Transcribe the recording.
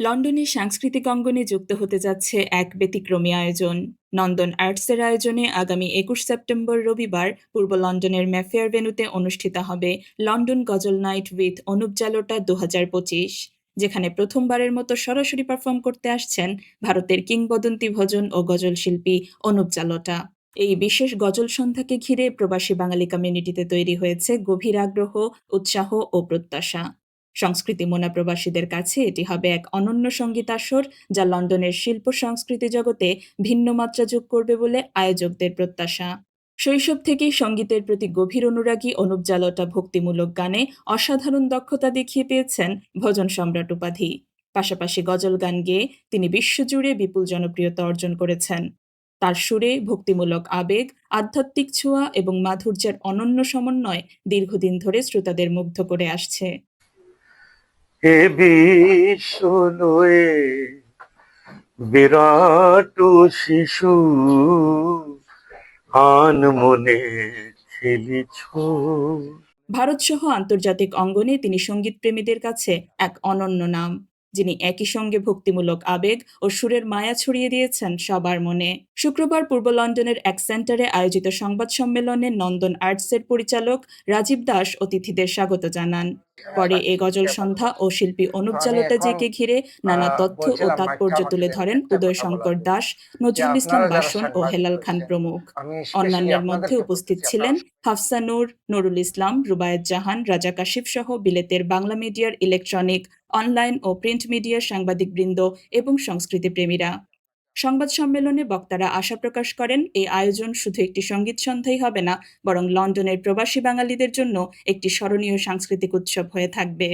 লন্ডনে সাংস্কৃতিক অঙ্গনে যুক্ত হতে যাচ্ছে এক ব্যতিক্রমী আয়োজন। নন্দন আর্টসের আয়োজনে আগামী একুশ সেপ্টেম্বর রবিবার পূর্ব লন্ডনের ম্যাফেয়ার ভেন্যুতে অনুষ্ঠিত হবে London ghazal night with Anup Jalota দু হাজার পঁচিশ, যেখানে প্রথমবারের মতো সরাসরি পারফর্ম করতে আসছেন ভারতের কিংবদন্তি ভজন ও গজল শিল্পী অনুপ জালোটা। এই বিশেষ গজল সন্ধ্যাকে ঘিরে প্রবাসী বাঙালি কমিউনিটিতে তৈরি হয়েছে গভীর আগ্রহ, উৎসাহ ও প্রত্যাশা। সংস্কৃতি মোনা প্রবাসীদের কাছে এটি হবে এক অনন্য সংগীত আসর যা লন্ডনের শিল্প সংস্কৃতি জগতে ভিন্ন মাত্রা যোগ করবে বলে আয়োজকদের প্রত্যাশা। শৈশব থেকেই সঙ্গীতের প্রতি গভীর অনুরাগী অনুপ জালোটা ভক্তিমূলক গানে অসাধারণ দক্ষতা দেখিয়ে পেয়েছেন ভজন সম্রাট উপাধি। পাশাপাশি গজল গান গেয়ে তিনি বিশ্বজুড়ে বিপুল জনপ্রিয়তা অর্জন করেছেন। তার সুরে ভক্তিমূলক আবেগ, আধ্যাত্মিক ছোঁয়া এবং মাধুর্যের অনন্য সমন্বয় দীর্ঘদিন ধরে শ্রোতাদের মুগ্ধ করে আসছে। এ বিশ্বনয়ে বিরাট শিশু আন মনে খেলিছ আন্তর্জাতিক অঙ্গনে তিনি সঙ্গীতপ্রেমীদের কাছে এক অনন্য নাম, যিনি একই সঙ্গে ভক্তিমূলক আবেগ ও সুরের মায়া ছড়িয়ে দিয়েছেন সবার মনে। শুক্রবার পূর্ব লন্ডনের এক সেন্টারে আয়োজিত সংবাদ সম্মেলনে নন্দন আর্টসের পরিচালক রাজীব দাস অতিথিদের স্বাগত জানান। পরে এ গজল সন্ধ্যা ও শিল্পী অনুপ জালোটাজিকে ঘিরে নানা তথ্য ও তাৎপর্য তুলে ধরেন উদয় শঙ্কর দাস নজরুল ইসলাম বাসন ও হেলাল খান প্রমুখ। অন্যান্যের মধ্যে উপস্থিত ছিলেন হাফসা নূর নুরুল ইসলাম রুবায়েত জাহান রাজা কাশিফ সহ বিলেতের বাংলা মিডিয়ার ইলেকট্রনিক অনলাইন ও প্রিন্ট মিডিয়ার সাংবাদিকবৃন্দ এবং সংস্কৃতিপ্রেমীরা। সংবাদ সম্মেলনে বক্তারা আশা প্রকাশ করেন এই আয়োজন শুধু একটি সংগীত সন্ধ্যাই হবে না, বরং লন্ডনের প্রবাসী বাঙালিদের জন্য একটি স্মরণীয় সাংস্কৃতিক উৎসব হয়ে থাকবে।